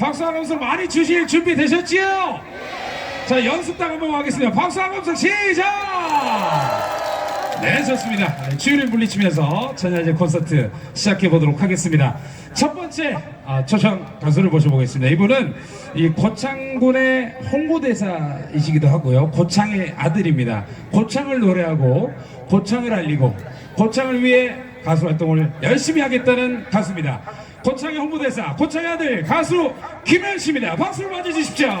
박수 하면서 많이 주실 준비 되셨지요? 자 연습당 한번 하겠습니다. 박수 하면서 시작! 네 좋습니다. 주유를 물리치면서 전야제 콘서트 시작해 보도록 하겠습니다. 첫 번째 아, 초청 가수를 모셔보겠습니다. 이분은 이 고창군의 홍보대사이시기도 하고요. 고창의 아들입니다. 고창을 노래하고 고창을 알리고 고창을 위해 가수 활동을 열심히 하겠다는 가수입니다. 고창의 홍보대사 고창의 아들 가수 김현 씨입니다. 박수를 맞아주십시오.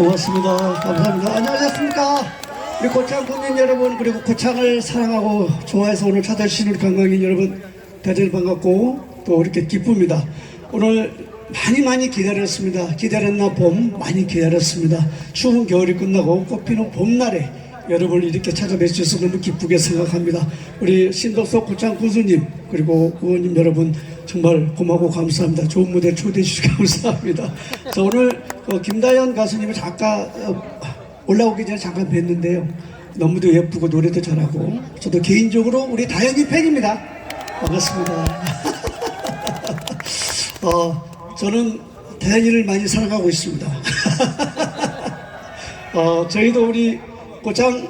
고맙습니다. 감사합니다. 안녕하셨습니까? 우리 고창 국민 여러분 그리고 고창을 사랑하고 좋아해서 오늘 찾아주신 우리 관광인 여러분 대단히 반갑고 또 이렇게 기쁩니다. 오늘 많이 많이 기다렸습니다. 기다렸나 봄 많이 기다렸습니다. 추운 겨울이 끝나고 꽃피는 봄날에 여러분을 이렇게 찾아뵈주셔서 너무 기쁘게 생각합니다. 우리 신덕석 고창 군수님 그리고 의원님 여러분 정말 고마고 감사합니다. 좋은 무대 초대해 주셔서 감사합니다. 자 오늘 어, 김다연 가수님을 잠깐 어, 올라오기 전에 잠깐 뵀는데요. 너무도 예쁘고 노래도 잘하고 저도 개인적으로 우리 다연이 팬입니다. 반갑습니다. 어, 저는 다연이를 많이 사랑하고 있습니다. 어, 저희도 우리 고창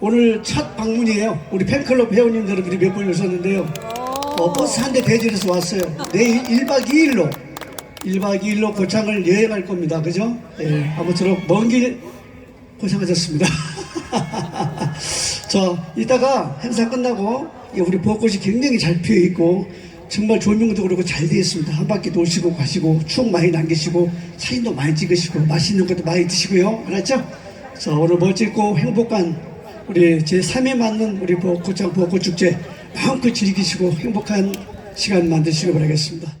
오늘 첫 방문이에요. 우리 팬클럽 회원님 여러분이 몇번 오셨는데요. 어, 버스 한 대 대절해서 왔어요. 내일 1박 2일로 1박 2일로 고창을 여행할 겁니다. 그죠? 예, 아무쪼록 먼 길 고생하셨습니다. 자, 이따가 행사 끝나고 이 우리 벚꽃이 굉장히 잘 피어 있고 정말 조명도 그렇고 잘 되어 있습니다. 한 바퀴 도시고 가시고 추억 많이 남기시고 사진도 많이 찍으시고 맛있는 것도 많이 드시고요. 알았죠? 자, 오늘 멋지고 행복한 우리 제 3회 맞는 우리 벚꽃장 벚꽃축제 마음껏 즐기시고 행복한 시간 만드시기 바라겠습니다.